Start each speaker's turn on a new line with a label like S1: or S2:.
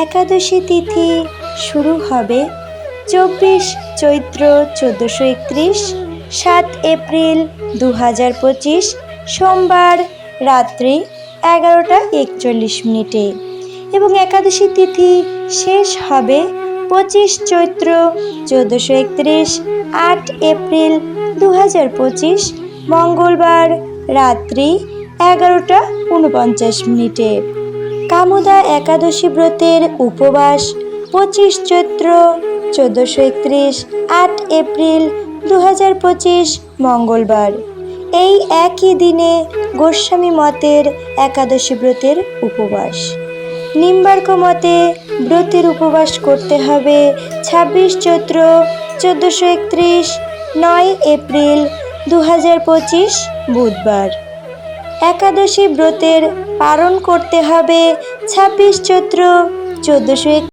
S1: একাদশী তিথি শুরু হবে চব্বিশ চৈত্র চোদ্দোশো একত্রিশ, সাত এপ্রিল দু হাজার পঁচিশ, সোমবার রাত্রি এগারোটা একচল্লিশ মিনিটে। এবং একাদশী তিথি শেষ হবে পঁচিশ চৈত্র চোদ্দোশো একত্রিশ, আট এপ্রিল দু হাজার পঁচিশ, মঙ্গলবার রাত্রি এগারোটা উনপঞ্চাশ মিনিটে। কামুদা একাদশী ব্রতের উপবাস পঁচিশ চৈত্র চোদ্দোশো একত্রিশ, আট এপ্রিল দু হাজার পঁচিশ, মঙ্গলবার। এই একই দিনে গোস্বামী মতের একাদশী ব্রতের উপবাস। নিম্বার্ক মতে ব্রতের উপবাস করতে হবে ছাব্বিশ চৈত্র চোদ্দোশো একত্রিশ, নয় এপ্রিল দু হাজার পঁচিশ, বুধবার। একাদশী ব্রতের পালন করতে হবে। ছাব্বিশ চৈত্র চোদ্দোশো